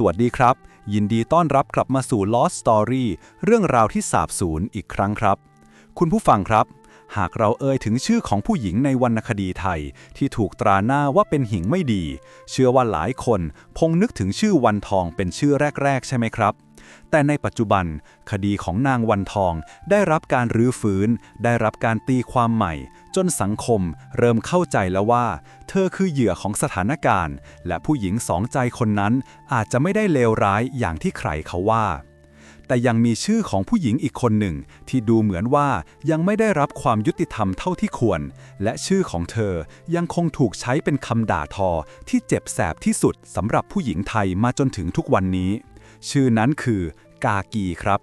สวัสดีครับ ยินดีต้อนรับกลับมาสู่ Lost Story เรื่องราวที่สาบสูญอีกครั้งครับ คุณผู้ฟังครับ หากเราเอ่ยถึงชื่อของผู้หญิงในวรรณคดีไทย ที่ถูกตราหน้าว่าเป็นหิงไม่ดี เชื่อว่าหลายคน คงนึกถึงชื่อวันทองเป็นชื่อแรก ๆ ใช่ไหมครับ แต่ในปัจจุบัน คดีของนางวันทองได้รับการรื้อฟื้น ได้รับการตีความใหม่ จนสังคมเริ่มเข้าใจแล้วว่า เธอคือเหยื่อของสถานการณ์ และผู้หญิงสองใจคนนั้นอาจจะไม่ได้เลวร้ายอย่างที่ใครเขาว่าแต่ยังมีชื่อของผู้หญิงอีกคนหนึ่ง ที่ดูเหมือนว่ายังไม่ได้รับความยุติธรรมเท่าที่ควร และชื่อของเธอยังคงถูกใช้เป็นคำด่าทอที่เจ็บแสบที่สุดสำหรับผู้หญิงไทยมาจนถึงทุกวันนี้ ชื่อนั้นคือกากีครับ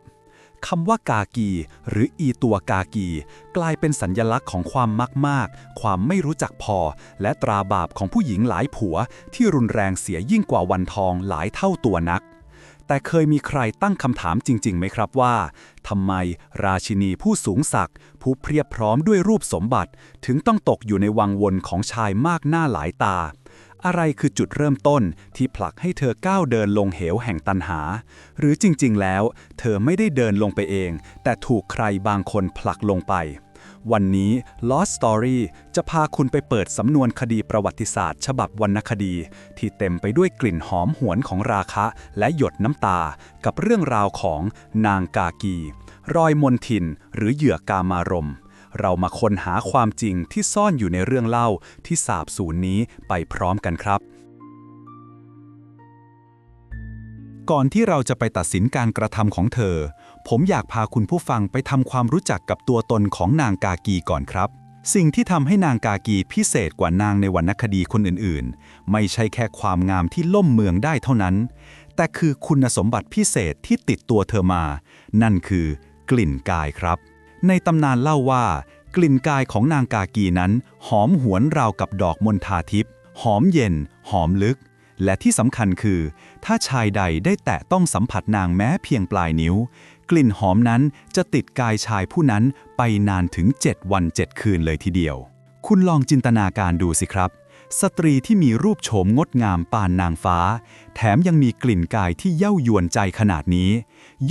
คำว่ากากี หรืออีตัวกากี กลายเป็นสัญญลักษณ์ของความมักมากความไม่รู้จักพอ และตราบาปของผู้หญิงหลายผัว ที่รุนแรงเสียยิ่งกว่าวันทองหลายเท่าตัวนัก แต่เคยมีใครตั้งคำถามจริง ๆ ไหมครับว่าทำไมราชินีผู้สูงศักดิ์ผู้เพียบพร้อมด้วยรูปสมบัติ ถึงต้องตกอยู่ในวังวนของชายมากหน้าหลายตา อะไรคือจุดเริ่มต้นที่ผลักให้เธอก้าวเดินลงเหวแห่งตันหา หรือจริงๆแล้ว เธอไม่ได้เดินลงไปเอง แต่ถูกใครบางคนผลักลงไป วันนี้ Lost Story จะพาคุณไปเปิดสำนวนคดีประวัติศาสตร์ ฉบับวรรณคดี ที่เต็มไปด้วยกลิ่นหอมหวนของราคะ และหยดน้ำตา กับเรื่องราวของนางกากี รอยมนทิน หรือเหยื่อกามารมณ์ เรามาค้นหาความจริงที่ซ่อนอยู่ในเรื่องเล่าที่สาบสูญนี้ไปพร้อมกันครับ ก่อนที่เราจะไปตัดสินการกระทำของเธอ ผมอยากพาคุณผู้ฟังไปทำความรู้จักกับตัวตนของนางกากีก่อนครับสิ่งที่ทำให้นางกากีพิเศษกว่านางในวรรณคดีคนอื่นๆ ไม่ใช่แค่ความงามที่ล่มเมืองได้เท่านั้น แต่คือคุณสมบัติพิเศษที่ติดตัวเธอมา นั่นคือกลิ่นกายครับ ในตำนานเล่าว่า กลิ่นกายของนางกากีนั้น หอมหวนราวกับดอกมณฑาทิพย์หอมเย็น หอมลึก และที่สำคัญคือ ถ้าชายใดได้แตะต้องสัมผัสนางแม้เพียงปลายนิ้ว กลิ่นหอมนั้นจะติดกายชายผู้นั้นไปนานถึง 7 วัน 7 คืนเลยทีเดียว คุณลองจินตนาการดูสิครับ สตรีที่มีรูปโฉมงดงามปานนางฟ้า แถมยังมีกลิ่นกายที่เย้ายวนใจขนาดนี้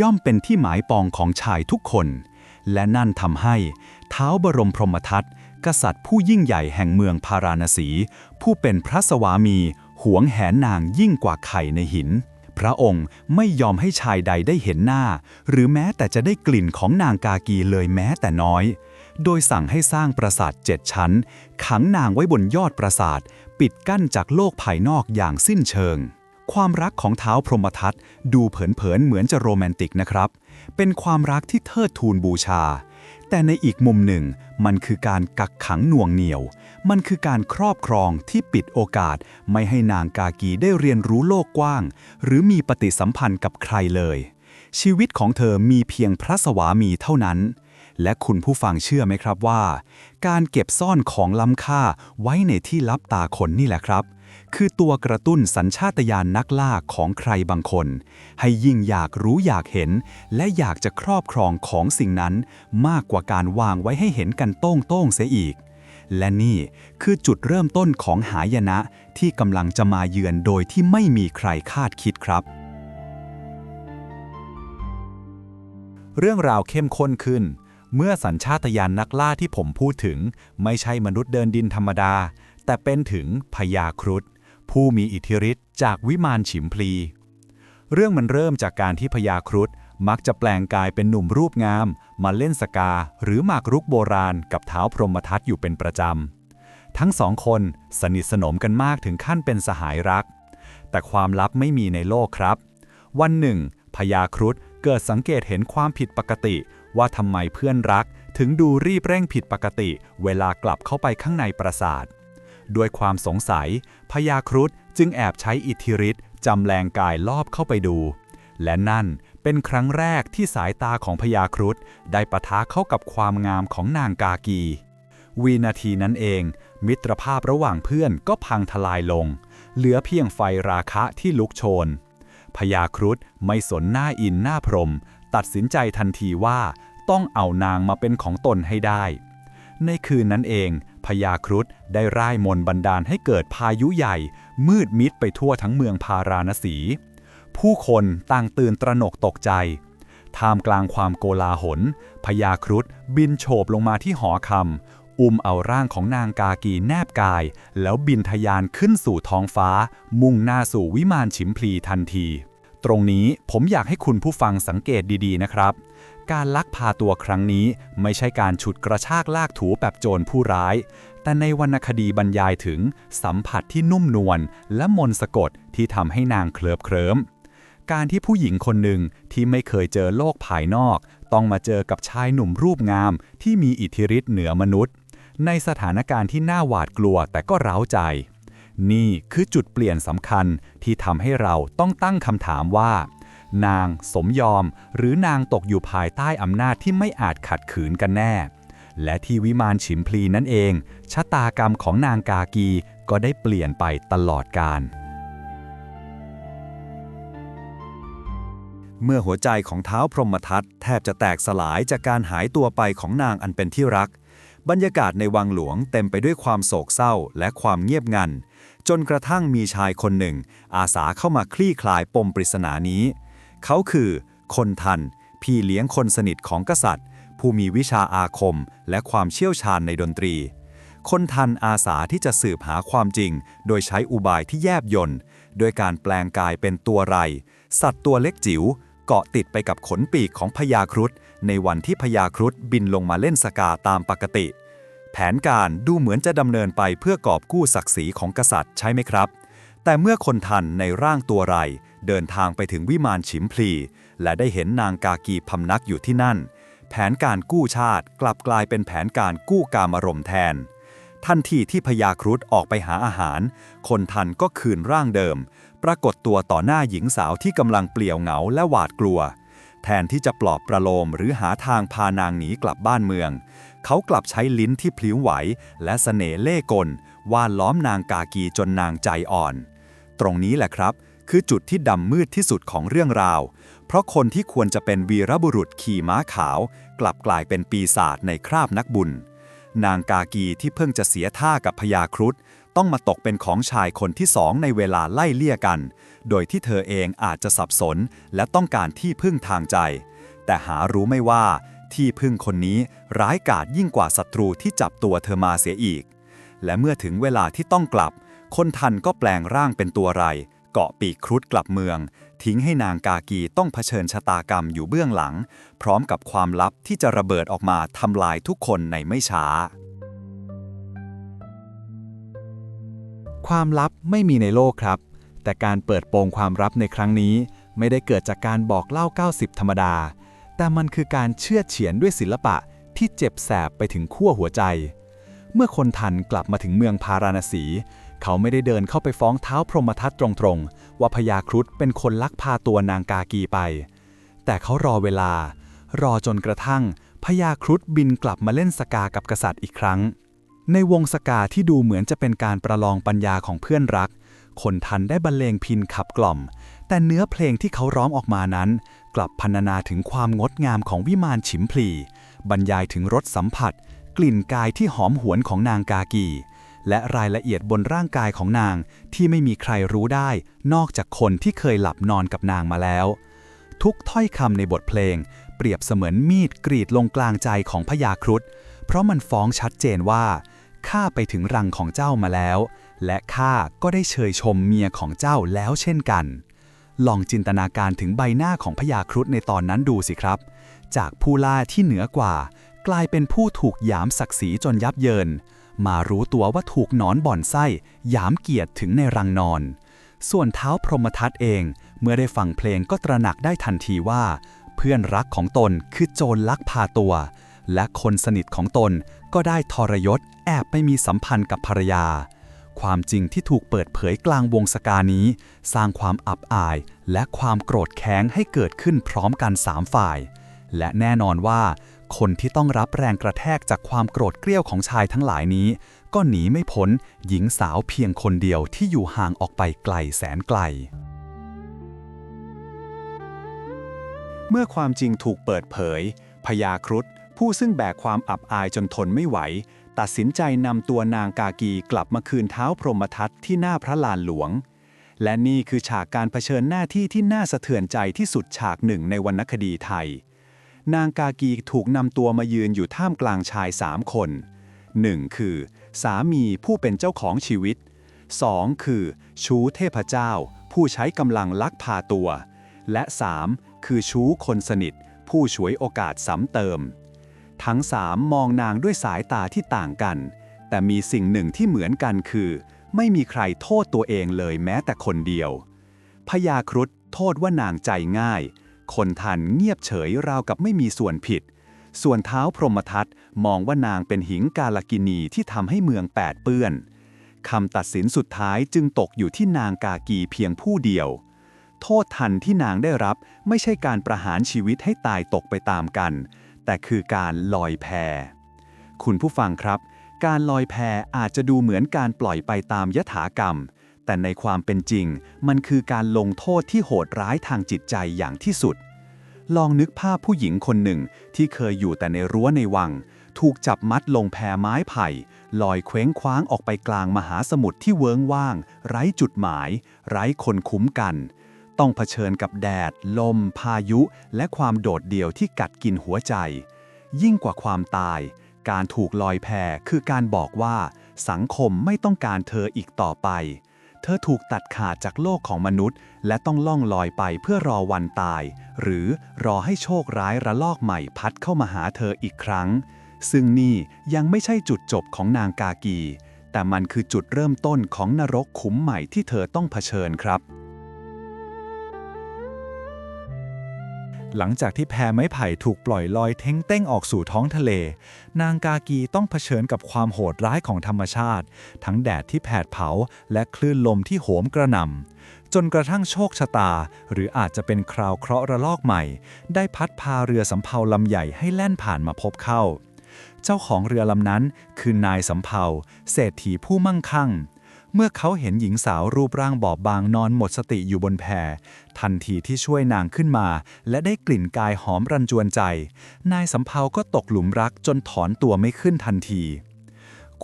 ย่อมเป็นที่หมายปองของชายทุกคน และนั่นทำให้เท้าวบรมพรหมทัตกษัตริย์ผู้ยิ่งใหญ่แห่งเมืองพาราณสี ผู้เป็นพระสวามีหวงแหนนางยิ่งกว่าไข่ในหิน พระองค์ไม่ยอมให้ชายใดได้เห็นหน้า หรือแม้แต่จะได้กลิ่นของนางกากีเลยแม้แต่น้อย โดยสั่งให้สร้างปราสาทเจ็ดชั้น ขังนางไว้บนยอดปราสาท ปิดกั้นจากโลกภายนอกอย่างสิ้นเชิง ความรักของเท้าพรหมทัตดูเผินๆเหมือนจะโรแมนติกนะครับ เป็นความรักที่เทิดทูนบูชา แต่ในอีกมุมหนึ่ง มันคือการกักขังหน่วงเหนี่ยว มันคือการครอบครองที่ปิดโอกาส ไม่ให้นางกากีได้เรียนรู้โลกกว้าง หรือมีปฏิสัมพันธ์กับใครเลย ชีวิตของเธอมีเพียงพระสวามีเท่านั้น และคุณผู้ฟังเชื่อไหมครับว่า การเก็บซ่อนของล้ำค่าไว้ในที่ลับตาคนนี่แหละครับ คือตัวกระตุ้นสัญชาตญาณนักล่าของใครบางคน ให้ยิ่งอยากรู้อยากเห็น และอยากจะครอบครองของสิ่งนั้นมากกว่าการวางไว้ให้เห็นกันโต้งโต้งเสียอีก และนี่คือจุดเริ่มต้นของหายนะที่กำลังจะมาเยือนโดยที่ไม่มีใครคาดคิดครับ เรื่องราวเข้มข้นขึ้นเมื่อสัญชาตญาณนักล่าที่ผมพูดถึง ไม่ใช่มนุษย์เดินดินธรรมดา แต่เป็นถึงพญาครุฑผู้มีอิทธิฤทธิ์จากวิมานฉิมพลี เรื่องมันเริ่มจากการที่พญาครุฑมักจะแปลงกายเป็นหนุ่มรูปงาม มาเล่นสกาหรือหมากรุกโบราณกับเท้าพรหมทัตอยู่เป็นประจำ ทั้งสองคนสนิทสนมกันมากถึงขั้นเป็นสหายรัก แต่ความลับไม่มีในโลกครับ วันหนึ่งพญาครุฑเกิดสังเกตเห็นความผิดปกติ ว่าทำไมเพื่อนรัก ถึงดูรีบเร่งผิดปกติ เวลากลับเข้าไปข้างในปราสาท ด้วยความสงสัยพญาครุฑจึงแอบใช้อิทธิฤทธิ์จำแรงกายลอบเข้าไปดู และนั่นเป็นครั้งแรกที่สายตาของพญาครุฑได้ปะทะเข้ากับความงามของนางกากี วีนาทีนั้นเอง มิตรภาพระหว่างเพื่อนก็พังทลายลง เหลือเพียงไฟราคะที่ลุกโชนพญาครุฑไม่สนหน้าอินหน้าพรม ตัดสินใจทันทีว่าต้องเอานางมาเป็นของตนให้ได้ ในคืนนั้นเอง พญาครุฑได้ร่ายมนบันดาลให้เกิดพายุใหญ่ มืดมิดไปทั่วทั้งเมืองพาราณสี ผู้คนต่างตื่นตระหนกตกใจ ท่ามกลางความโกลาหลพญาครุฑบินโฉบลงมาที่หอคำอุ้มเอาร่างของนางกากีแนบกาย แล้วบินทะยานขึ้นสู่ท้องฟ้า มุ่งหน้าสู่วิมานฉิมพลีทันที ตรงนี้ผมอยากให้คุณผู้ฟังสังเกตดีๆนะครับ การลักพาตัวครั้งนี้ไม่ใช่การฉุดกระชากลากถูแบบโจรผู้ร้าย แต่ในวรรณคดีบรรยายถึงสัมผัสที่นุ่มนวลและมนสะกดที่ทำให้นางเคลิบเคลิ้มการที่ผู้หญิงคนหนึ่งที่ไม่เคยเจอโลกภายนอก ต้องมาเจอกับชายหนุ่มรูปงาม ที่มีอิทธิฤทธิ์เหนือมนุษย์ ในสถานการณ์ที่น่าหวาดกลัวแต่ก็เร้าใจ นี่คือจุดเปลี่ยนสำคัญที่ทำให้เราต้องตั้งคำถามว่า นาง สมยอม หรือนางตกอยู่ภายใต้อำนาจที่ไม่อาจขัดขืนกันแน่ และที่วิมานฉิมพลีนั่นเอง ชะตากรรมของนางกากีก็ได้เปลี่ยนไปตลอดกาลเมื่อหัวใจของเท้าพรหมทัตแทบจะแตกสลายจากการหายตัวไปของนางอันเป็นที่รัก บรรยากาศในวังหลวงเต็มไปด้วยความโศกเศร้าและความเงียบงัน จนกระทั่งมีชายคนหนึ่ง อาสาเข้ามาคลี่คลายปมปริศนานี้ เขาคือ คนทัน พี่เลี้ยงคนสนิทของกษัตริย์ ผู้มีวิชาอาคมและความเชี่ยวชาญในดนตรี คนทันอาสาที่จะสืบหาความจริง โดยใช้อุบายที่แยบยนต์โดยการแปลงกายเป็นตัวไร สัตว์ตัวเล็กจิ๋วเกาะติดไปกับขนปีกของพญาครุฑในวันที่พญาครุฑบินลงมาเล่นสกาตามปกติ แผนการดูเหมือนจะดำเนินไปเพื่อกอบกู้ศักดิ์ศรีของกษัตริย์ใช่ไหมครับ แต่เมื่อคนทันในร่างตัวไร เดินทางไปถึงวิมานฉิมพลี และได้เห็นนางกากีพำนักอยู่ที่นั่น แผนการกู้ชาติกลับกลายเป็นแผนการกู้กามารมแทน ทันทีที่พญาครุฑออกไปหาอาหาร คนทันก็คืนร่างเดิม ปรากฏตัวต่อหน้าหญิงสาวที่กำลังเปลี่ยวเหงาและหวาดกลัว แทนที่จะปลอบประโลมหรือหาทางพานางหนีกลับบ้านเมือง เขากลับใช้ลิ้นที่พลิ้วไหว และเสน่ห์เล่กลว่านล้อมนางกากีจนนางใจอ่อน ตรงนี้แหละครับ คือจุดที่ดำมืดที่สุดของเรื่องราว เพราะคนที่ควรจะเป็นวีรบุรุษขี่ม้าขาว กลับกลายเป็นปีศาจในคราบนักบุญ นางกากีที่เพิ่งจะเสียท่ากับพญาครุฑต้องมาตกเป็นของชายคนที่สองในเวลาไล่เลี่ยกัน โดยที่เธอเองอาจจะสับสนและต้องการที่พึ่งทางใจ แต่หารู้ไม่ว่าที่พึ่งคนนี้ร้ายกาจยิ่งกว่าศัตรูที่จับตัวเธอมาเสียอีก และเมื่อถึงเวลาที่ต้องกลับ คนทันก็แปลงร่างเป็นตัวไร เกาะปีกครุฑกลับเมือง ทิ้งให้นางกากีต้องเผชิญชะตากรรมอยู่เบื้องหลัง พร้อมกับความลับที่จะระเบิดออกมาทำลายทุกคนในไม่ช้า ความลับไม่มีในโลกครับ แต่การเปิดโปงความลับในครั้งนี้ ไม่ได้เกิดจากการบอกเล่า 90 ธรรมดา แต่มันคือการเชื่อเฉียนด้วยศิลปะที่เจ็บแสบไปถึงขั้วหัวใจ เมื่อคนทันกลับมาถึงเมืองพาราณสี เขาไม่ได้เดินเข้าไปฟ้องเท้าพรหมทัตตรงๆ ว่าพญาครุฑเป็นคนลักพาตัวนางกากีไป แต่เขารอเวลา รอจนกระทั่งพญาครุฑบินกลับมาเล่นสกากับกษัตริย์อีกครั้ง ในวงสกาที่ดูเหมือนจะเป็นการประลองปัญญาของเพื่อนรัก คนทันได้บรรเลงพินขับกล่อม แต่เนื้อเพลงที่เขาร้องออกมานั้น กลับพรรณนาถึงความงดงามของวิมานฉิมพลี บรรยายถึงรสสัมผัส กลิ่นกายที่หอมหวนของนางกากี และรายละเอียดบนร่างกายของนางที่ไม่มีใครรู้ได้ นอกจากคนที่เคยหลับนอนกับนางมาแล้ว ทุกถ้อยคำในบทเพลง เปรียบเสมือนมีดกรีดลงกลางใจของพญาครุฑเพราะมันฟ้องชัดเจนว่าข้าไปถึงรังของเจ้ามาแล้ว และข้าก็ได้เชยชมเมียของเจ้าแล้วเช่นกัน ลองจินตนาการถึงใบหน้าของพญาครุฑในตอนนั้นดูสิครับ จากผู้ล่าที่เหนือกว่า กลายเป็นผู้ถูกหยามศักดิ์ศรีจนยับเยิน มารู้ตัวว่าถูกหนอนบ่อนไส้ยามเกียรติถึงในรังนอน ส่วนเท้าพรหมทัตเอง เมื่อได้ฟังเพลงก็ตระหนักได้ทันทีว่า เพื่อนรักของตนคือโจรลักพาตัว และคนสนิทของตนก็ได้ทรยศแอบไปมีสัมพันธ์กับภรรยา ความจริงที่ถูกเปิดเผยกลางวงสกานี้ สร้างความอับอายและความโกรธแค้นให้เกิดขึ้นพร้อมกันสามฝ่าย และแน่นอนว่า คนที่ต้องรับแรงกระแทกจากความโกรธเกรี้ยวของชายทั้งหลายนี้ ก็หนีไม่พ้นหญิงสาวเพียงคนเดียวที่อยู่ห่างออกไปไกลแสนไกล เมื่อความจริงถูกเปิดเผยพญาครุฑผู้ซึ่งแบกความอับอายจนทนไม่ไหว ตัดสินใจนำตัวนางกากีกลับมาคืนเท้าพรหมทัตที่หน้าพระลานหลวง และนี่คือฉากการเผชิญหน้าที่ที่น่าสะเทือนใจที่สุดฉากหนึ่งในวรรณคดีไทย นางกากีถูกนำตัวมายืนอยู่ท่ามกลางชายสามคน 1. คือ สามีผู้เป็นเจ้าของชีวิต 2. คือ ชู้เทพเจ้า ผู้ใช้กำลังลักพาตัว และ 3. คือชู้คนสนิท ผู้ฉวยโอกาสซ้ำเติม ทั้งสามมองนางด้วยสายตาที่ต่างกัน แต่มีสิ่งหนึ่งที่เหมือนกันคือ ไม่มีใครโทษตัวเองเลยแม้แต่คนเดียวพญาครุฑโทษว่านางใจง่าย คนทันเงียบเฉยราวกับไม่มีส่วนผิด ส่วนเท้าพรหมทัตมองว่านางเป็นหิงกาลกินีที่ทำให้เมืองแปดเปื้อนคำตัดสินสุดท้ายจึงตกอยู่ที่นางกากีเพียงผู้เดียว โทษทันที่นางได้รับไม่ใช่การประหารชีวิตให้ตายตกไปตามกัน แต่คือการลอยแพคุณผู้ฟังครับ การลอยแพอาจจะดูเหมือนการปล่อยไปตามยถากรรม แต่ในความเป็นจริง มันคือการลงโทษที่โหดร้ายทางจิตใจอย่างที่สุด ลองนึกภาพผู้หญิงคนหนึ่งที่เคยอยู่แต่ในรั้วในวัง ถูกจับมัดลงแพไม้ไผ่ ลอยเคว้งคว้างออกไปกลางมหาสมุทรที่เวิ้งว่าง ไร้จุดหมาย ไร้คนคุ้มกัน ต้องเผชิญกับแดด ลม พายุ และความโดดเดี่ยวที่กัดกินหัวใจ ยิ่งกว่าความตาย การถูกลอยแพคือการบอกว่า สังคมไม่ต้องการเธออีกต่อไป เธอถูกตัดขาดจากโลกของมนุษย์ และต้องล่องลอยไปเพื่อรอวันตาย หรือรอให้โชคร้ายระลอกใหม่พัดเข้ามาหาเธออีกครั้ง ซึ่งนี่ยังไม่ใช่จุดจบของนางกากี แต่มันคือจุดเริ่มต้นของนรกขุมใหม่ที่เธอต้องเผชิญครับ หลังจากที่แพไม้ไผ่ถูกปล่อยลอยเท้งเต้งออกสู่ท้องทะเล นางกากีต้องเผชิญกับความโหดร้ายของธรรมชาติ ทั้งแดดที่แผดเผา และคลื่นลมที่โหมกระหน่ำจนกระทั่งโชคชะตา หรืออาจจะเป็นคราวเคราะห์ระลอกใหม่ ได้พัดพาเรือสำเภาลำใหญ่ให้แล่นผ่านมาพบเข้า เจ้าของเรือลำนั้นคือนายสำเภาเศรษฐีผู้มั่งคั่ง เมื่อเขาเห็นหญิงสาวรูปร่างบอบบางนอนหมดสติอยู่บนแพทันทีที่ช่วยนางขึ้นมา และได้กลิ่นกายหอมรันจวนใจ นายสำเภาก็ตกหลุมรักจนถอนตัวไม่ขึ้นทันที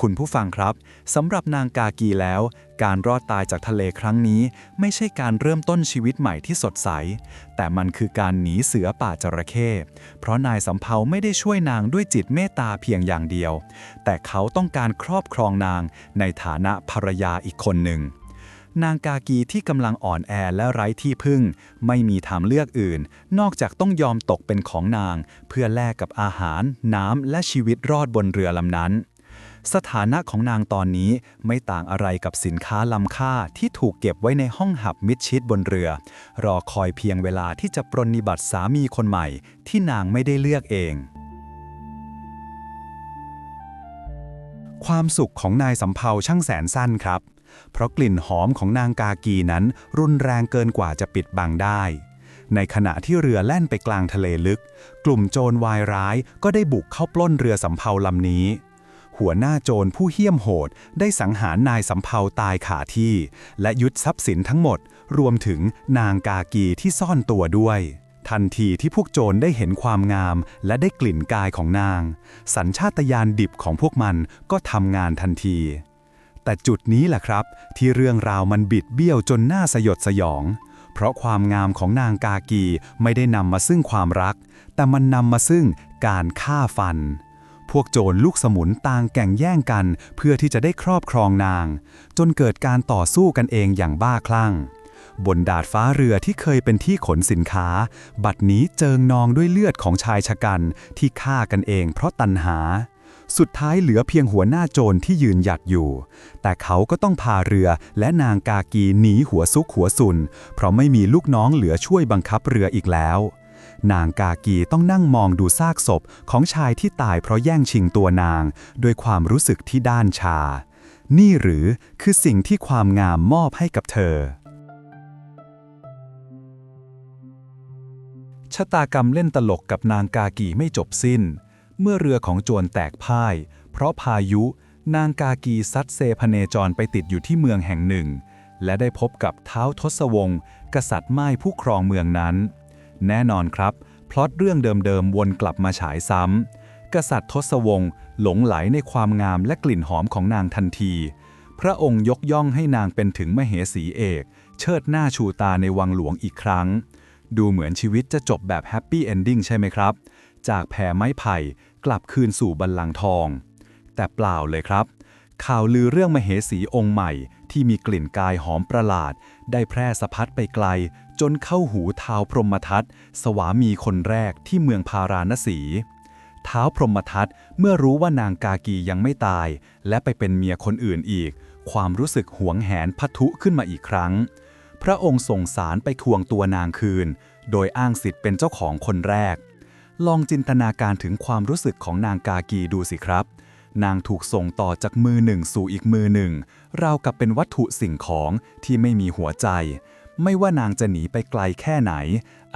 คุณผู้ฟังครับสำหรับนางกากีแล้ว การรอดตายจากทะเลครั้งนี้ ไม่ใช่การเริ่มต้นชีวิตใหม่ที่สดใส แต่มันคือการหนีเสือป่าจระเข้เพราะนายสำเภาไม่ได้ช่วยนางด้วยจิตเมตตาเพียงอย่างเดียว แต่เขาต้องการครอบครองนางในฐานะภรรยาอีกคนหนึ่งนางกากีที่กำลังอ่อนแอและไร้ที่พึ่ง ไม่มีทางเลือกอื่น นอกจากต้องยอมตกเป็นของนาง เพื่อแลกกับอาหาร น้ำและชีวิตรอดบนเรือลำนั้น สถานะของนางตอนนี้ไม่ต่างอะไรกับสินค้าล้ำค่าที่ถูกเก็บไว้ในห้องหับมิดชิดบนเรือ รอคอยเพียงเวลาที่จะปรนนิบัติสามีคนใหม่ ที่นางไม่ได้เลือกเอง ความสุขของนายสำเภาช่างแสนสั้นครับ เพราะกลิ่นหอมของนางกากีนั้นรุนแรงเกินกว่าจะปิดบังได้ในขณะที่เรือแล่นไปกลางทะเลลึก กลุ่มโจรวายร้ายก็ได้บุกเข้าปล้นเรือสำเภาลำนี้ หัวหน้าโจรผู้เหี้ยมโหด ได้สังหารนายสำเภาตายขาที่ และยึดทรัพย์สินทั้งหมด รวมถึงนางกากีที่ซ่อนตัวด้วย ทันทีที่พวกโจรได้เห็นความงาม และได้กลิ่นกายของนาง สัญชาตญาณดิบของพวกมันก็ทำงานทันที แต่จุดนี้แหละครับ ที่เรื่องราวมันบิดเบี้ยวจนน่าสยดสยองเพราะความงามของนางกากีไม่ได้นำมาซึ่งความรัก แต่มันนำมาซึ่งการฆ่าฟัน พวกโจรลูกสมุนต่างแก่งแย่งกัน เพื่อที่จะได้ครอบครองนาง จนเกิดการต่อสู้กันเองอย่างบ้าคลั่ง บนดาดฟ้าเรือที่เคยเป็นที่ขนสินค้า บัดนี้เจิงนองด้วยเลือดของชายชะกันที่ฆ่ากันเองเพราะตัณหา สุดท้ายเหลือเพียงหัวหน้าโจรที่ยืนหยัดอยู่ แต่เขาก็ต้องพาเรือและนางกากีหนีหัวซุกหัวซุน เพราะไม่มีลูกน้องเหลือช่วยบังคับเรืออีกแล้ว นางกากีต้องนั่งมองดูซากศพของชายที่ตายเพราะแย่งชิงตัวนาง ด้วยความรู้สึกที่ด้านชา นี่หรือคือสิ่งที่ความงามมอบให้กับเธอ ชะตากรรมเล่นตลกกับนางกากีไม่จบสิ้น เมื่อเรือของโจรแตกพ่าย เพราะพายุ นางกากีซัดเซพเนจรไปติดอยู่ที่เมืองแห่งหนึ่ง และได้พบกับเท้าทศวงศ์กษัตริย์ไม้ผู้ครองเมืองนั้น แน่นอนครับ พล็อตเรื่องเดิมๆ วนกลับมาฉายซ้ำ กษัตริย์ทศวงศ์หลงไหลในความงามและกลิ่นหอมของนางทันที พระองค์ยกย่องให้นางเป็นถึงมเหสีเอก เชิดหน้าชูตาในวังหลวงอีกครั้ง ดูเหมือนชีวิตจะจบแบบแฮปปี้เอนดิ้งใช่ไหมครับ จากแผ่ไม้ไผ่กลับคืนสู่บัลลังก์ทอง แต่เปล่าเลยครับ ข่าวลือเรื่องมเหสีองค์ใหม่ที่มีกลิ่นกายหอมประหลาด ได้แพร่สะพัดไปไกล จนเข้าหูท้าวพรหมทัตสวามีคนแรกที่เมืองพาราณสีท้าวพรหมทัตเมื่อรู้ว่านางกากียังไม่ตาย และไปเป็นเมียคนอื่นอีก ความรู้สึกหวงแหนพัทุขึ้นมาอีกครั้ง พระองค์ส่งสารไปทวงตัวนางคืน โดยอ้างสิทธิ์เป็นเจ้าของคนแรก ลองจินตนาการถึงความรู้สึกของนางกากีดูสิครับ นางถูกส่งต่อจากมือหนึ่งสู่อีกมือหนึ่ง ราวกับเป็นวัตถุสิ่งของที่ไม่มีหัวใจ ไม่ว่านางจะหนีไปไกลแค่ไหน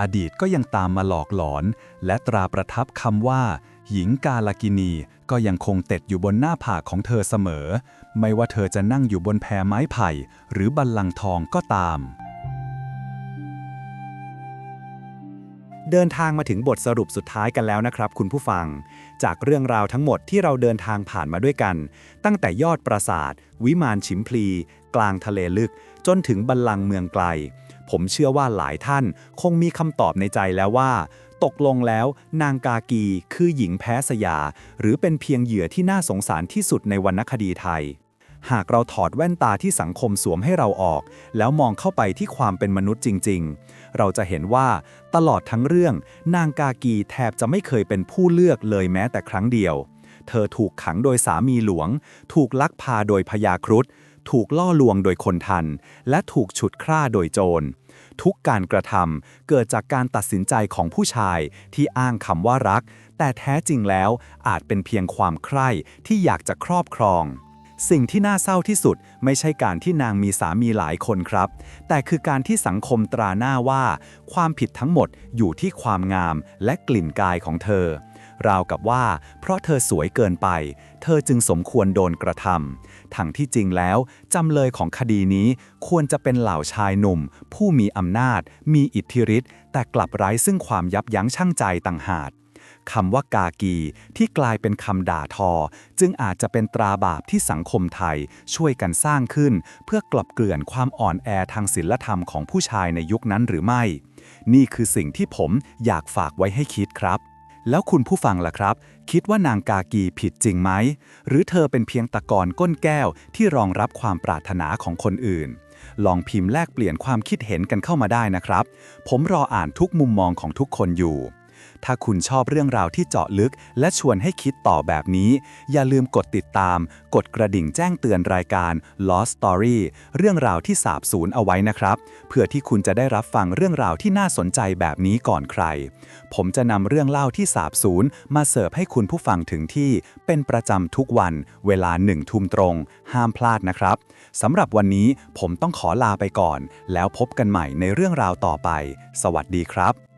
อดีตก็ยังตามมาหลอกหลอน และตราประทับคำว่า หญิงกาลกินีก็ยังคงเต็ดอยู่บนหน้าผากของเธอเสมอ ไม่ว่าเธอจะนั่งอยู่บนแพไม้ไผ่ หรือบัลลังก์ทองก็ตาม เดินทางมาถึงบทสรุปสุดท้ายกันแล้วนะครับ คุณผู้ฟัง จากเรื่องราวทั้งหมดที่เราเดินทางผ่านมาด้วยกัน ตั้งแต่ยอดปราสาท วิมานฉิมพลี กลางทะเลลึก จนถึงบัลลังก์เมืองไกล ผมเชื่อว่าหลายท่านคงมีคำตอบในใจแล้วว่า ตกลงแล้วนางกากีคือหญิงแพ้สยา หรือเป็นเพียงเหยื่อที่น่าสงสารที่สุดในวรรณคดีไทย หากเราถอดแว่นตาที่สังคมสวมให้เราออก แล้วมองเข้าไปที่ความเป็นมนุษย์จริง ๆ เราจะเห็นว่าตลอดทั้งเรื่อง นางกากีแทบจะไม่เคยเป็นผู้เลือกเลยแม้แต่ครั้งเดียวเธอถูกขังโดยสามีหลวง ถูกลักพาโดยพญาครุฑ ถูกล่อลวงโดยคนทัน และถูกฉุดฆ่าโดยโจร ทุกการกระทำเกิดจากการตัดสินใจของผู้ชายที่อ้างคำว่ารัก แต่แท้จริงแล้วอาจเป็นเพียงความใคร่ที่อยากจะครอบครอง สิ่งที่น่าเศร้าที่สุดไม่ใช่การที่นางมีสามีหลายคนครับ แต่คือการที่สังคมตราหน้าว่า ความผิดทั้งหมดอยู่ที่ความงามและกลิ่นกายของเธอ ราวกับว่า เพราะเธอสวยเกินไป เธอจึงสมควรโดนกระทำทั้งที่จริงแล้วจำเลยของคดีนี้ควรจะเป็นเหล่าชายหนุ่ม ผู้มีอำนาจ มีอิทธิฤทธิ์แต่กลับไร้ซึ่งความยับยั้งชั่งใจต่างหากคำว่ากากีที่กลายเป็นคำด่าทอ จึงอาจจะเป็นตราบาปที่สังคมไทยช่วยกันสร้างขึ้น เพื่อกลบเกลื่อนความอ่อนแอทางศีลธรรมของผู้ชายในยุคนั้นหรือไม่ นี่คือสิ่งที่ผมอยากฝากไว้ให้คิดครับ แล้วคุณผู้ฟังล่ะครับ คิดว่านางกากีผิดจริงไหม หรือเธอเป็นเพียงตะกอนก้นแก้วที่รองรับความปรารถนาของคนอื่น ลองพิมพ์แลกเปลี่ยนความคิดเห็นกันเข้ามาได้นะครับ ผมรออ่านทุกมุมมองของทุกคนอยู่ ถ้าคุณชอบเรื่องราวที่เจาะลึก และชวนให้คิดต่อแบบนี้ อย่าลืมกดติดตาม กดกระดิ่งแจ้งเตือนรายการ Lost Story เรื่องราวที่สาบสูญเอาไว้นะครับ เพื่อที่คุณจะได้รับฟังเรื่องราวที่น่าสนใจแบบนี้ก่อนใคร ผมจะนำเรื่องเล่าที่สาบสูญมาเสิร์ฟให้คุณผู้ฟังถึงที่ เป็นประจำทุกวัน เวลาหนึ่งทุ่มตรง ห้ามพลาดนะครับสำหรับวันนี้ผมต้องขอลาไปก่อน แล้วพบกันใหม่ในเรื่องราวต่อไป สวัสดีครับ